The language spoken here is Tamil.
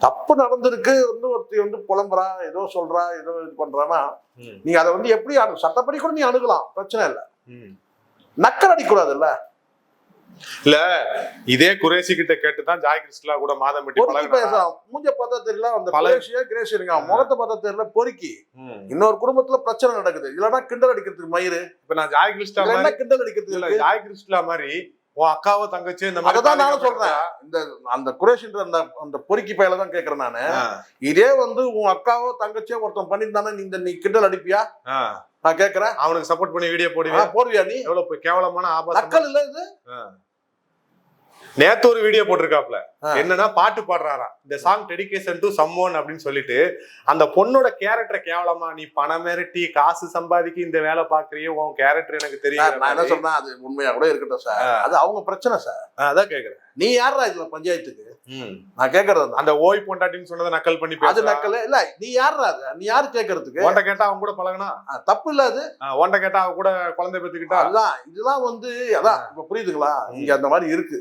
தப்பு நடந்திருக்கு வந்து ஒருத்தி வந்து புலம்புறா ஏதோ சொல்றா ஏதோ இது பண்றான்னா நீங்க அதை வந்து எப்படி அணு சட்டப்படி கூட நீ அணுகலாம் பிரச்சனை இல்லை. நக்கல் அடிக்கூடாதுல்ல இல்ல? இதே குரேஷி கிட்ட கேட்டுதான் ஜாய் கிறிஸ்டலா கூட மாதம் பேசலாம். மூஞ்ச பார்த்தா தெரியல அந்த பழகு. கிரேஷியா கிரேஷியருங்க முகத்தை பார்த்தா தெரியல பொறுக்கி. இன்னொரு குடும்பத்துல பிரச்சனை நடக்குது. இல்லன்னா கிண்டல் அடிக்கிறதுக்கு மயிறு. இப்ப நான் ஜாய் கிறிஸ்டா இதுல மாதிரி என்ன கிண்டல் அடிக்கிறதுக்கு இல்ல? ஜாய் கிறிஸ்டலா மாதிரி உன் அக்காவோ தங்கச்சி இந்த மாதிரி அததான் நானும் சொல்றேன். இந்த அந்த குரேஷின்ற அந்த அந்த பொறுக்கி பையில தான் கேக்குறேன் நானு. இதே வந்து உன் அக்காவோ தங்கச்சியோ ஒருத்தன் பண்ணிருந்தானே நீ இந்த நீ கிண்டல் அடிப்பியா. நான் கேக்குறேன். அவனுக்கு சப்போர்ட் பண்ணி வீடியோ போடுவியா? போடுவியா நீ? எவ்வளவு கேவலமான ஆபாசம் நக்கல் இல்ல இது. நேத்து ஒரு வீடியோ போட்டிருக்காப்ல. என்னன்னா பாட்டு பாடுறாராம். இந்த சாங் டெடிகேஷன் டு சம்மோன் அப்படின்னு சொல்லிட்டு அந்த பொண்ணோட கேரக்டர் கேவலமா நீ பணம் மிரட்டி காசு சம்பாதிக்க இந்த வேலை பாக்குறியே உன் கேரக்டர் எனக்கு சார், நான் என்ன தெரியும் சொல்றேன் அது உண்மையா கூட இருக்கட்டும் சார். அது அவங்க பிரச்சனை சார். அதான் கேக்குறேன். நீ யாரா இதுல பஞ்சாயத்துக்கு. நான் கேக்குறது. அந்த ஓய் பொண்டாட்டின்னு சொன்னதை நக்கல் பண்ணி அது நக்கல். இல்ல நீ யாரா அது? நீ யாரு கேக்குறதுக்கு? உன்கிட்ட கேட்டா அவன் கூட பழகுனா? தப்பு இல்ல அது. உன்கிட்ட கேட்டா அவ கூட குழந்தை பெத்துக்கிட்டா? அதுதான் இதெல்லாம் வந்து அதான் இப்ப புரியுதுங்களா? இங்க அந்த மாதிரி இருக்கு.